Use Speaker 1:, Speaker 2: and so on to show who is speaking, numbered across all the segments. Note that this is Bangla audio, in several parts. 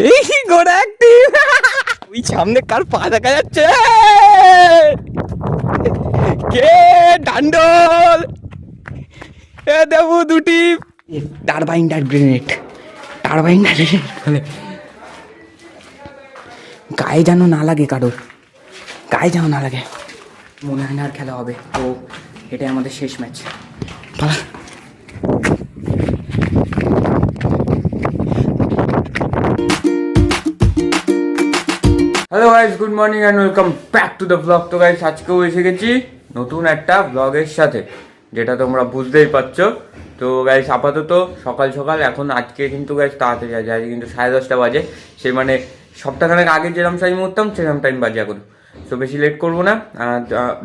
Speaker 1: এই গোড়া একটি। ওই সামনে কার পা দেখা যাচ্ছে? কে? ডান্ডল। এ দেবু দুটি। টারবাইন্ডার গ্রেনেড। টারবাইন্ডার গ্রেনেড। গায়ে যেন না লাগে কারোর। গায়ে যেন না লাগে। মনে হয় না আর খেলা হবে। তো এটাই আমাদের শেষ match. Guys good morning and welcome back to the vlog তো গাইস আজকেও এসে গেছি নতুন একটা ব্লগের সাথে, যেটা তোমরা বুঝতেই পারছ। তো গাইস আপাতত সকাল সকাল, এখন আজকে কিন্তু গাইস তাড়াতাড়ি আছে আজকে কিন্তু সাড়ে দশটা বাজে। সে মানে সপ্তাহখানেক আগে যেরকম টাইম উঠতাম সেরকম টাইম বাজে এখন। তো বেশি লেট করব না।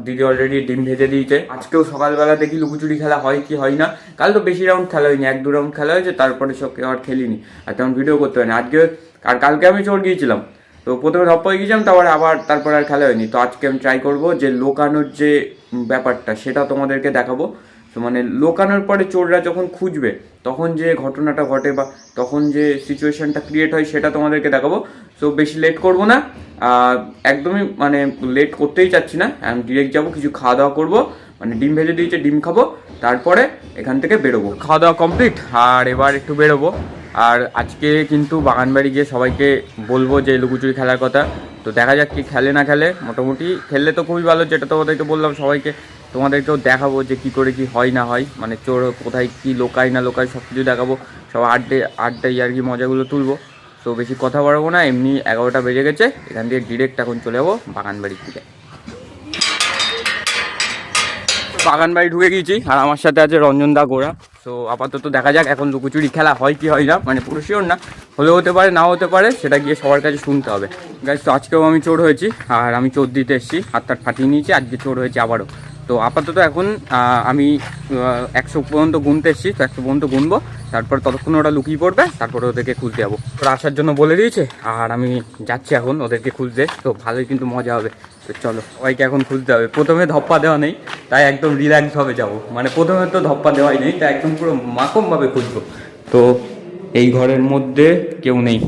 Speaker 1: দিদি অলরেডি ডিম ভেজে দিয়েছে। আজকেও সকালবেলা দেখি লুকোচুরি খেলা হয় কি হয় না। কাল তো বেশি রাউন্ড খেলা হয়নি, এক দু রাউন্ড খেলা হয়েছে, তারপরে সব আর খেলিনি। আর তেমন ভিডিও করতে হয়নি আজকে আর কালকে আমি চোর গিয়েছিলাম। তো প্রথমে ধপ্প হয়ে গিয়েছিলাম, তারপরে আবার, তারপরে আর খেলা হয়নি। তো আজকে আমি ট্রাই করব যে লোকানোর যে ব্যাপারটা, সেটা তোমাদেরকে দেখাবো। তো মানে লোকানোর পরে চোররা যখন খুঁজবে, তখন যে ঘটনাটা ঘটে বা তখন যে সিচুয়েশনটা ক্রিয়েট হয়, সেটা তোমাদেরকে দেখাবো। তো বেশি লেট করব না। একদমই মানে লেট করতেই চাচ্ছি না। আমি ডিরেক্ট যাব, কিছু খাওয়া দাওয়া করব মানে ডিম ভেজে দিয়েছে, ডিম খাব, তারপরে এখান থেকে বেরোবো। খাওয়া দাওয়া কমপ্লিট আর এবার একটু বেরোবো। আর আজকে কিন্তু বাগানবাড়ি গিয়ে সবাইকে বলব যে লুকোচুরি খেলার কথা। তো দেখা যাক কি খেলে না খেলে, মোটামুটি খেললে তো খুবই ভালো, যেটা তোমাদেরকে বললাম সবাইকে, তোমাদেরকেও দেখাবো যে কি করে কি হয় না হয় মানে চোর কোথায় কি লোকায় না লোকায় সব কিছু দেখাবো, সব আড্ডে আড্ডাই আর কি মজাগুলো তুলবো। তো বেশি কথা বাড়াবো না, এমনি এগারোটা বেজে গেছে, এখান থেকে ডিরেক্ট এখন চলে যাব বাগানবাড়ির দিকে। বাগানবাড়ি ঢুকে গিয়েছি, আর আমার সাথে আছে রঞ্জন দা গোড়া তো আপাতত দেখা যাক, এখন লুকোচুরি খেলা হয় কি হয় না মানে পুরো শিওর না, হলেও হতে পারে, নাও হতে পারে, সেটা গিয়ে সবার কাছে শুনতে হবে। গাছ তো আজকেও আমি চোর হয়েছি, আর আমি চোর দিতে এসেছি হাত তার ফাটিয়ে নিয়েছি, আজকে চোর হয়েছে আবারও। তো আপাতত এখন আমি একশো পর্যন্ত গুনতে এসেছি, তো একশো পর্যন্ত গুনবো, তারপর ততক্ষণ ওরা লুকিয়ে পড়বে, তারপরে ওদেরকে খুঁজতে যাব। ওরা আসার জন্য বলে দিয়েছে, আর আমি যাচ্ছি এখন ওদেরকে খুঁজতে তো ভালোই কিন্তু মজা হবে। তো চলো, সবাইকে এখন খুঁজতে হবে। প্রথমে ধপ্পা দেওয়া নেই, তাই একদম রিল্যাক্সভাবে যাব। মানে প্রথমে তো ধপ্পা দেওয়াই নেই, তাই একদম পুরো মাকমভাবে খুঁজবো তো এই ঘরের মধ্যে কেউ নেই।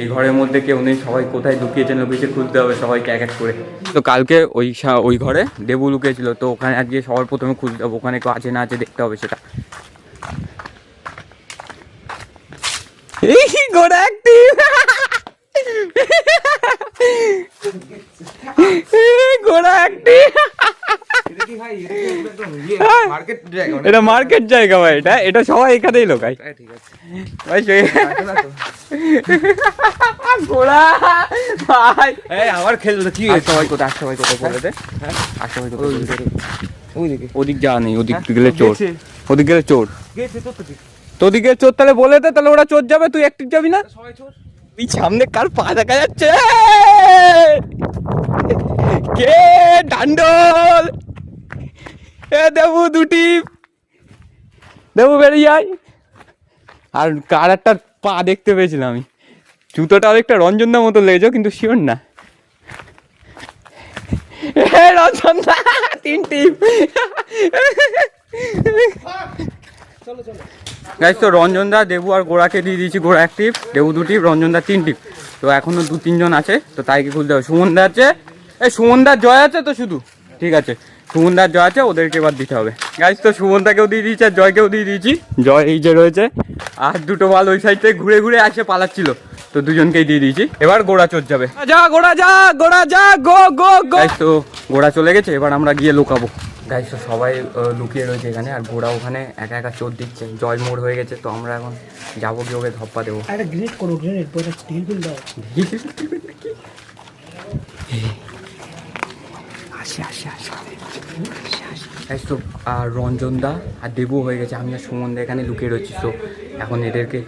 Speaker 1: এই ঘরের মধ্যে কেউ নেই, সবাই কোথায় লুকিয়েছে লুকিয়েছে খুঁজতে হবে সবাইকে এক এক করে। তো কালকে ওই ওই ঘরে দেবু লুকিয়েছিল, তো ওখানে আজকে সবার প্রথমে খুঁজতে হবে ওখানে কেউ আছে না আছে দেখতে হবে সেটা। এই গোড়া একটি। গোড়া একটি এটা মার্কেট জায়গা ভাই এটা এটা সবাই এখানেই লোকাই। ভাই সেই গোড়া ভাই।
Speaker 2: আমার খেলবে কি
Speaker 1: আর সবাই কোথায়? আর সবাই কোথায় বলে দে? কোথায়
Speaker 2: ওইদিকে
Speaker 1: ওদিক যাওয়া নেই ওদিক গেলে চোর। ওদিক গেলে চোর। চোর তাহলে বলে দে তাহলে ওরা চোর যাবে তুই একটু যাবি না?
Speaker 2: সবাই চোর?
Speaker 1: এই সামনে কার পা দেখা যাচ্ছে? কে? ডান্ডল! এ দেবু দুটি। দেবু, বেরিয়ে যায় আর কার একটা পা দেখতে পেয়েছিলাম আমি। জুতোটা অনেকটা রঞ্জনদার মতো লেগেছে, কিন্তু শিওর না। রঞ্জনদা, তিন টিপ গাইজ তো রঞ্জনদা দেবু আর গোড়াকে দিয়ে দিয়েছি গোড়া এক টিপ দেবু দু টিপ রঞ্জনদা তিন টিপ। তো এখনও দু তিনজন আছে তো তাইকে খুলতে হবে। সুমনদা আছে এই সুমনদার জয় আছে তো শুধু? ঠিক আছে সুমনদার জয় আছে ওদেরকে এবার দিতে হবে। গাইজ তো সুমনদাকেও দিয়ে দিয়েছি আর জয়কেও দিয়ে দিয়েছি। জয় এই যে রয়েছে। আর দুটো মাল ওই সাইড থেকে ঘুরে ঘুরে আসে পালাচ্ছিল তো দুজনকেই দিয়ে দিয়েছি। এবার গোড়া চোর যাবে। যা গোড়া যা গোড়া যা গো গো গো। তো গোড়া চলে গেছে এবার আমরা গিয়ে লুকাবো। গাইজ তো সবাই লুকিয়ে রয়েছে এখানে আর গোড়া ওখানে একা একা চোর দিচ্ছে জয় মোড় হয়ে গেছে তো আমরা এখন যাব গিয়ে ওকে ধপ্পা দেবো।
Speaker 3: করো দাও।
Speaker 1: আসে আসে তো আর রঞ্জন দা আর দেবু হয়ে গেছে আমি আর সুমন দা এখানে লুকিয়ে রয়েছি তো এখন এদেরকে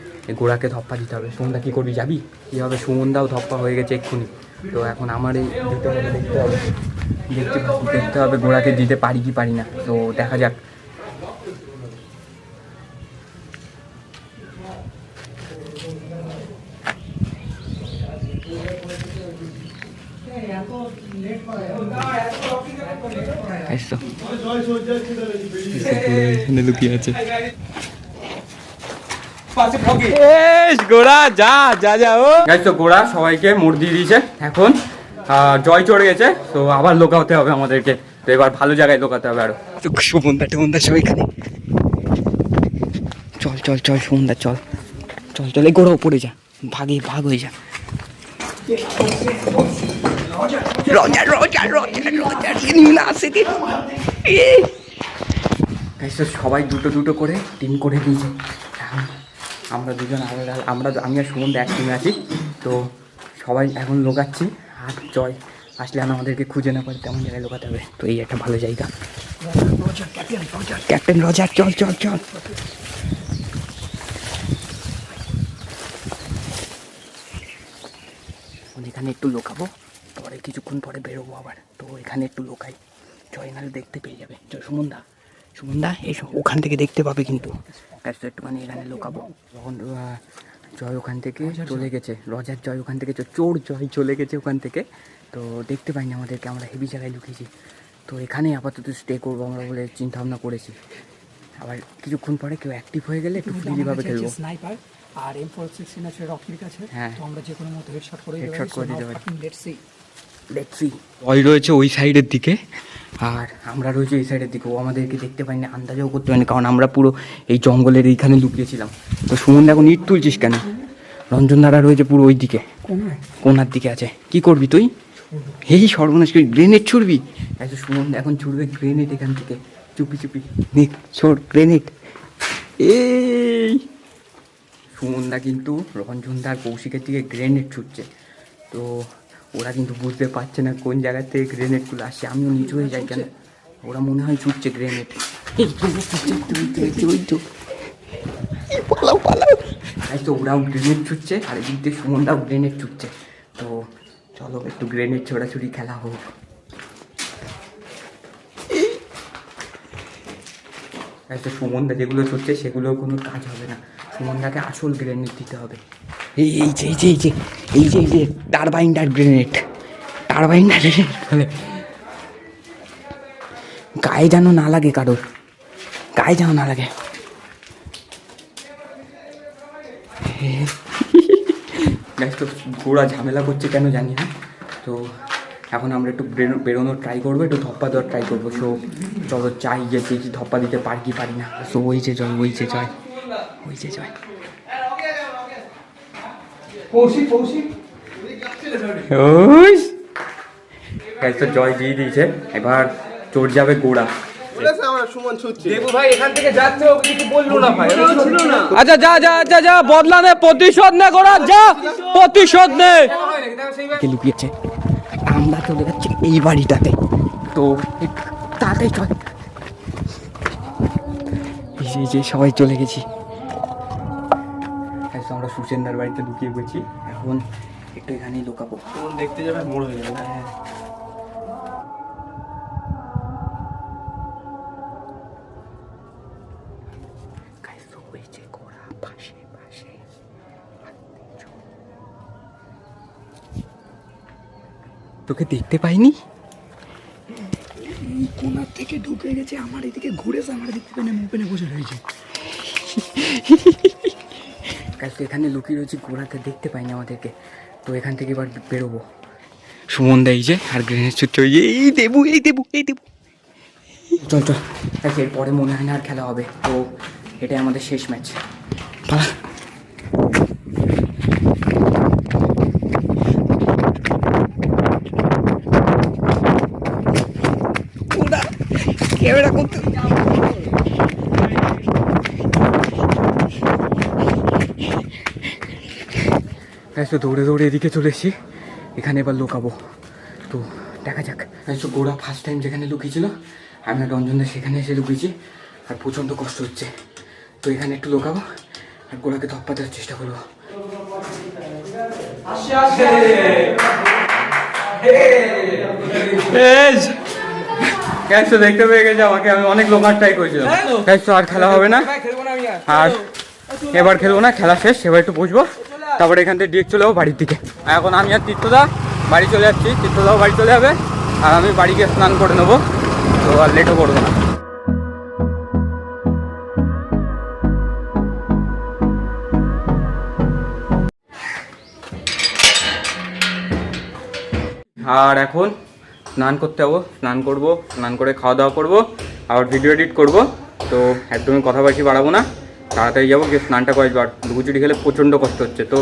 Speaker 1: গোড়াকে ধপ্পা দিতে হবে। সুমন দা কী করবি? যাবি? কী হবে সুমন দাও ধপ্পা হয়ে গেছে এক্ষুনি। তো এখন আমার এই দিতে হবে দেখতে হবে। দেখতে দেখতে হবে গোড়াকে দিতে পারি কি পারি না। তো দেখা যাক। লুকিয়ে আছে। গোড়া যা যা যা ও। তো গোড়া সবাইকে মোড় দিয়ে দিয়েছে। এখন জয় চড়ে গেছে। তো আবার লোকাতে হবে আমাদেরকে। তো এবার ভালো জায়গায় লোকাতে হবে আরও। সুমন্দা টুমন্দা সব এখানে। চল চল চল সুমন্দা চল। চল চল এই গোড়াও পড়ে যা। ভাগে ভাগ হয়ে যা। রজা রজা রজা রজা না আসে গাইস তো সবাই দুটো দুটো করে টিম করে দিয়েছে। আমরা দুজন আলাদা আমরা আমি আর সুমন এক টিমে আছি। তো সবাই এখন লোকাচ্ছি। আর জয়। আসলে আর আমাদেরকে খুঁজে না পারে তেমন জায়গায় লোকাতে হবে। তো এই একটা ভালো জায়গা। ক্যাপ্টেন রজার চল চল চল। এখন একটু লোকাবো পরে কিছুক্ষণ পরে বেরোবো আবার। তো এখানে একটু লোকাই। জয় নাহলে দেখতে পেয়ে যাবে। জয় সুমনদা। সুমনদা এসো ওখান থেকে দেখতে পাবে কিন্তু। একটুখানি এখানে লোকাবো। আহ, জয় ওখান থেকে চলে গেছে রজার জয় ওখান থেকে চোর জয় চলে গেছে ওখান থেকে। তো দেখতে পাইনি আমাদেরকে আমরা হেভি জায়গায় লুকিয়েছি। তো এখানে আপাতত স্টে করব আমরা বলে চিন্তা ভাবনা করেছি। আবার কিছুক্ষণ পরে কেউ অ্যাক্টিভ হয়ে গেলে একটু ফ্রিলিভাবে খেলব।
Speaker 3: স্নাইপার আর এম ফোর সিক্সটিন আছে রকির কাছে।
Speaker 1: হ্যাঁ।
Speaker 3: তো আমরা যে কোনো মতো হেডশট করে
Speaker 1: হেডশট করে দিতে পারি।
Speaker 3: লেটস সি
Speaker 1: দেখছি জয় রয়েছে ওই সাইডের দিকে। আর আমরা রয়েছে এই সাইডের দিকে। ও আমাদেরকে দেখতে পাইনি আন্দাজও করতে পারিনি কারণ আমরা পুরো এই জঙ্গলের এইখানে লুকিয়েছিলাম। তো সুমন এখন ইট তুলছিস কেন? রঞ্জন রয়েছে পুরো ওই দিকে। কোনার দিকে আছে। কি করবি তুই? এই সর্বনাশ করি গ্রেনেড ছুড়বি? আচ্ছা সুমন এখন ছুড়বে গ্রেনেড এখান থেকে। চুপি চুপি। নে ছোড় গ্রেনেড এই! সুমনদা কিন্তু রঞ্জনদার কৌশিকের দিকে গ্রেনেড ছুটছে। তো ওরা কিন্তু বুঝতে পারছে না কোন জায়গা থেকে গ্রেনেডগুলো আসছে। আমিও নিচু হয়ে যাই কেন? ওরা মনে হয় ছুটছে গ্রেনেড এই তো, পালাও পালাও। তাই ওরাও গ্রেনেড ছুটছে আর এদিক দিয়ে সুমনদাও গ্রেনেড ছুটছে। তো চলো একটু গ্রেনেড ছোড়াছুড়ি খেলা হোক। তাই তো সুমনদা যেগুলো ছুটছে সেগুলো কোনো কাজ হবে না। সুমনদাকে আসল গ্রেনেড দিতে হবে। এই এই যে এই যে এই যে এই যে এই যে গ্রেনেড টারবাইন্ডার গ্রেনেড। বলে গায়ে যেন না লাগে কারোর গায়ে যেন না লাগে। তো ঘোড়া ঝামেলা করছে কেন জানি না। তো এখন আমরা একটু বেরো- বেরোনোর ট্রাই করব একটু ধপ্পা দেওয়ার ট্রাই করব। সো চলো চাই যে দেখি ধপ্পা দিতে পারি কি পারি না। সো ওই যে জয় ওই যে জয় ওই যে জয়
Speaker 2: কৌশিক কৌশিক
Speaker 1: গাইস তো জয় দিয়ে দিয়েছে। এবার চোর যাবে গোড়া। আচ্ছা যা যা যা যা বদলা নে প্রতিশোধ নে গোড়া যা প্রতিশোধ নে। লুকিয়েছে আমরা চলে যাচ্ছি এই বাড়িটাতে। তো তাড়াতাড়ি চল। যে- সবাই চলে গেছি। আমরা সুচেন্দার বাড়িতে ঢুকিয়ে গেছি এখন একটু এখানেই লুকাবো।
Speaker 4: দেখতে যাবে মোড় হয়ে। যাবে
Speaker 1: হ্যাঁ তোকে দেখতে পাইনি?
Speaker 3: কোনার থেকে ঢুকে গেছে আমার এদিকে ঘুরেছে আমার দেখতে পেনে মুপেনে বসে রয়েছে।
Speaker 1: কাজ এখানে লুকিয়ে রয়েছে ঘোড়াতে দেখতে পাইনি আমাদেরকে। তো এখান থেকে এবার বেরোবো। সুমন দা এই যে আর গ্রেনেড ছুটছে ওই এই দেবু এই দেবু এই দেবু। চল চল। দেখ এরপরে মনে হয় না আর খেলা হবে। তো এটাই আমাদের শেষ ম্যাচ। পালা। ক্যামেরা করতে হ্যাঁ তো দৌড়ে দৌড়ে এদিকে চলে এসেছি। এখানে এবার লুকাবো। তো দেখা যাক। তো গোড়া ফার্স্ট টাইম যেখানে লুকিয়েছিল আমি আর রঞ্জনদা সেখানে এসে লুকিয়েছি আর প্রচণ্ড কষ্ট হচ্ছে। তো এখানে একটু লুকাবো আর গোড়াকে ধপ্পা দেওয়ার চেষ্টা করব। গ্যাস তো দেখতে পেয়ে গেছে আমাকে আমি অনেক লোকার ট্রাই করেছিলাম। গ্যাস তো আর খেলা হবে না।
Speaker 2: খেলব না আর।
Speaker 1: আর এবার খেলব না খেলা শেষ এবার একটু বসবো। তারপরে এখান থেকে ডিএক চলে যাব বাড়ির দিকে। এখন আমি আর তীর্থদা, বাড়ি চলে যাচ্ছি। তীর্থদাও বাড়ি চলে যাবে। আর আমি বাড়ি গিয়ে স্নান করে নেব। তো আর লেটও করব না। আর এখন স্নান করতে যাব। স্নান করব, স্নান করে খাওয়া দাওয়া করব। আবার ভিডিও এডিট করব। তো একদমই কথা বাকি বাড়াবো না। তাড়াতাড়ি যাব, গিয়ে স্নানটা করে আর লুকুচুরি খেলে প্রচণ্ড কষ্ট হচ্ছে, তো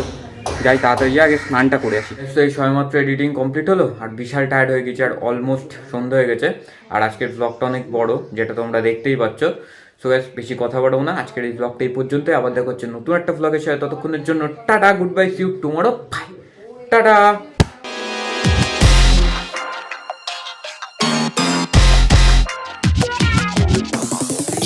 Speaker 1: যাই তাড়াতাড়ি আগে স্নানটা করে আসি। তো এই সময়মাত্র এডিটিং কমপ্লিট হলো, আর বিশাল টায়ার্ড হয়ে গেছে, আর অলমোস্ট সন্ধ্যা হয়ে গেছে। আর আজকের ব্লগটা অনেক বড়, যেটা তোমরা দেখতেই পাচ্ছ। সো গ্যাস বেশি কথা বাড়াবো না, আজকের এই ব্লগটা এই পর্যন্তই। আবার দেখা হচ্ছে নতুন একটা ব্লগের সাথে, ততক্ষণের জন্য tata good bye see you tomorrow tata!